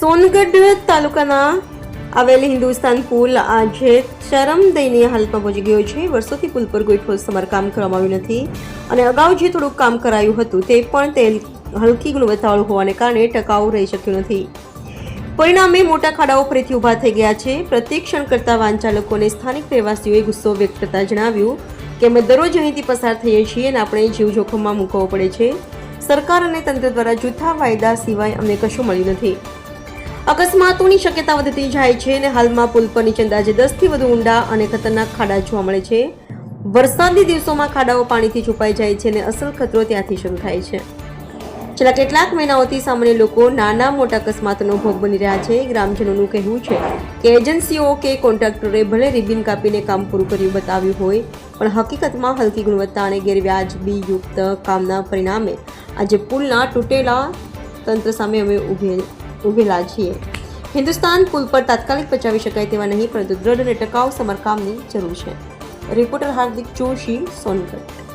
સોનગઢ તાલુકાના આવેલ હિન્દુસ્તાન પુલ આજે ચરમ દયનીય હાલતમાં પહોંચી ગયો છે. વર્ષોથી પુલ પર કોઈ ઠોસ સમારકામ કરવામાં આવ્યું નથી અને અગાઉ જે થોડુંક કામ કરાયું હતું તે પણ તે હલકી ગુણવત્તાવાળું હોવાને કારણે ટકાઉ રહી શક્યું નથી. પરિણામે મોટા ખાડાઓ ફરીથી ઊભા થઈ ગયા છે. પ્રતિક્ષણ કરતા વાહન ચાલકોને સ્થાનિક રહેવાસીઓએ ગુસ્સો વ્યક્ત કરતા જણાવ્યું કે અમે દરરોજ અહીંથી પસાર થઈએ છીએ અને આપણે જીવ જોખમમાં મૂકવો પડે છે. સરકાર અને તંત્ર દ્વારા જૂથા વાયદા સિવાય અમને કશું મળ્યું નથી. અકસ્માતોની શક્યતા વધતી જાય છે અને હાલમાં પુલ પર નીચે અંદાજે દસથી વધુ ઊંડા અને ખતરનાક ખાડા જોવા મળે છે. વરસાદની દિવસોમાં ખાડાઓ પાણીથી છુપાઈ જાય છે અને અસલ ખતરો ત્યાંથી શરૂ થાય છે. છેલ્લા કેટલાક મહિનાઓથી સામાન્ય લોકો નાના મોટા અકસ્માતોનો ભોગ બની રહ્યા છે. ગ્રામજનોનું કહેવું છે કે એજન્સીઓ કે કોન્ટ્રાક્ટરે ભલે રિબિન કાપીને કામ પૂરું કર્યું બતાવ્યું હોય, પણ હકીકતમાં હલકી ગુણવત્તા અને ગેરવ્યાજબી યુક્ત કામના પરિણામે આજે પુલના તૂટેલા તંત્ર સામે અમે ઊભે ઊભેલા છીએ હિન્દુસ્તાન પુલ પર તાત્કાલિક બચાવી શકાય તેવા નહીં પરંતુ દ્રઢ અને ટકાઉ સમારકામની જરૂર છે રિપોર્ટર હાર્દિક જોશી સોનગઢ